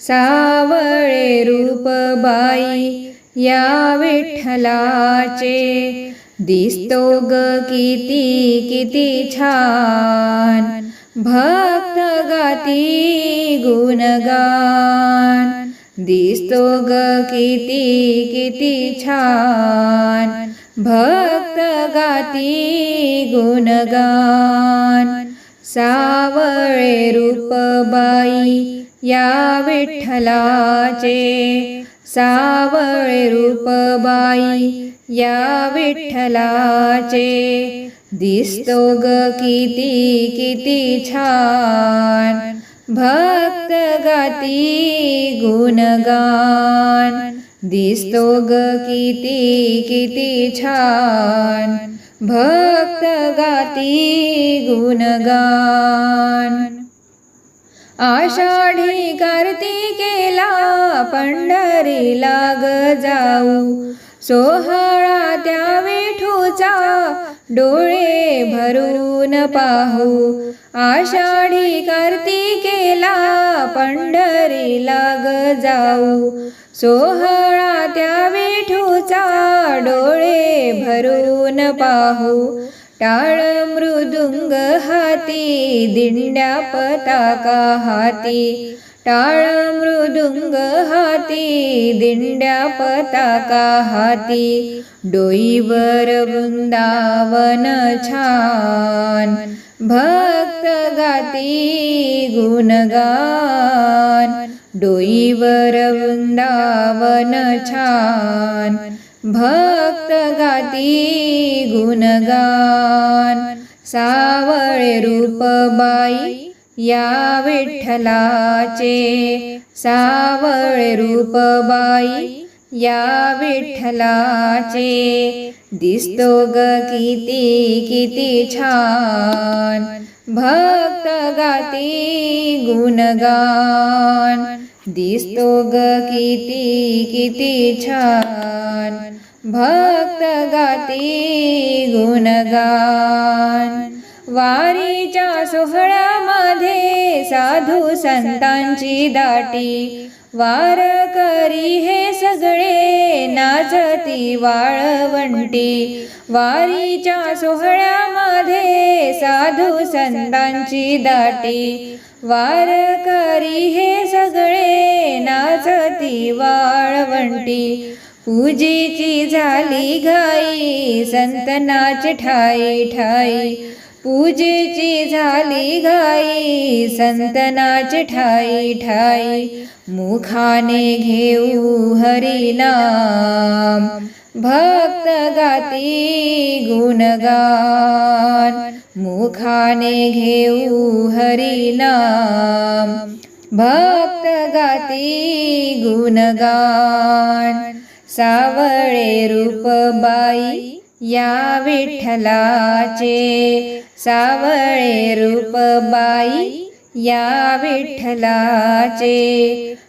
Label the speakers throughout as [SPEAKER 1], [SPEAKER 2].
[SPEAKER 1] सावळे रूपबाई या विठ्ठलाचे. दिसतो ग किती किती छान. भक्त गाती गुणगान. दिसतो ग किती किती छान. भक्त गाती गुणगान. सावळे रूपबाई या विठ्ठलाचे. सावळे रूपबाई या विठ्ठलाचे. दिसतो ग किती किती छान. भक्त गाती गुणगान. दिसतो ग किती किती छान. भक्त गाती गुणगान. आषाढी कार्तिकेला पंढरीला ग जाऊ. सोहळा त्या विठूचा डोळे भरून पाहू. आषाढी कार्तिकेला पंढरीला ग जाऊ. सोहळा त्या विठूचा डोळे भरून पाहू. टाळ मृदुंग हाती दिंड्या पताका हाती. टाळ मृदुंग हाती दिंड्या पताका हाती. डोईवर वृंदावन छान. भक्त गाती गुणगान. डोईवर वृंदावन छान. भक्त गाती गुणगान. सावळे रूपबाई या विठ्ठलाचे. सावळे रूपबाई या विठ्ठलाचे. दिसतो ग किती किती छान. भक्त गाती गुणगान. दिसतो ग किती किती छान भक्त गाती गुणगान. वारीच्या सोहळ्यामध्ये साधू संतांची दाटी वार करी हे सगळे नाचती वाळवंटी वारीच्या सोहळ्यामध्ये साधू संतांची दाटी वार करी हे सगळे नाचती वाळवंटी. पूजेची झाली घाई संतनाच ठाई ठाई. पूजेची झाली घाई संतनाच ठाई ठाई. मुखाने घेऊ हरिनाम. भक्त गाती गुणगान मुखाने घेऊ हरिनाम भक्त गाती गुणगान सावळे रूपबाई या विठ्ठलाचे. सावळे रूपबाई या विठ्ठलाचे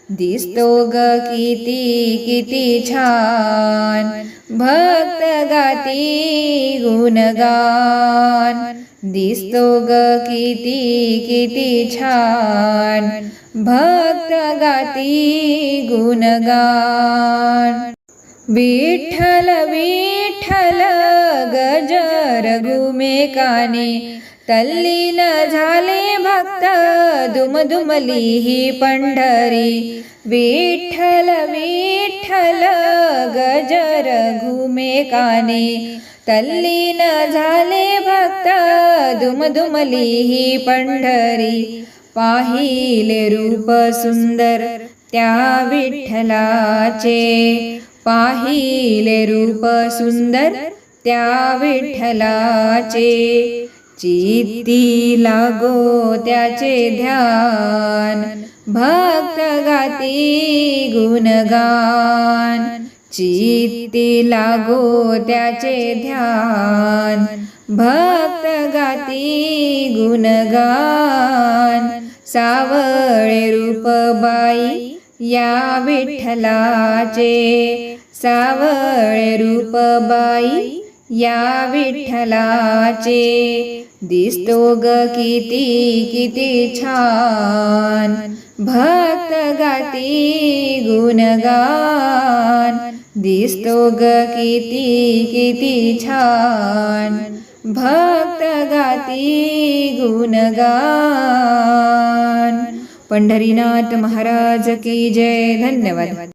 [SPEAKER 1] दिसतो ग किती किती छान. भक्त गाती गुणगान. दिसतो ग किती किती छान. भक्त गाती गुणगान. विठ्ठल विठ्ठल गजर घुमेकाने तल्लीन झाले भक्त दुमदुमली ही पंढरी. विठ्ठल विठ्ठल गजर घुमेकाने तल्लीन झाले भक्त दुमदुमली ही पंढरी. पाहिले रूप सुंदर त्या विठ्ठलाचे. पाहिले रूप सुंदर त्या विठ्ठलाचे. चित्ती लागो त्याचे ध्यान. भक्त गाती गुणगान. चित्ती लागो त्याचे ध्यान. भक्त गाती गुणगान. सावळे रूप बाई या विठ्ठलाचे. सावळे रूप बाई या विठ्ठलाचे. दिसतो ग किती किती छान. भक्त गाती गुणगान. दिसतो ग किती किती छान. भक्त गाती गुणगान. पंढरीनाथ महाराज की जय. धन्यवाद.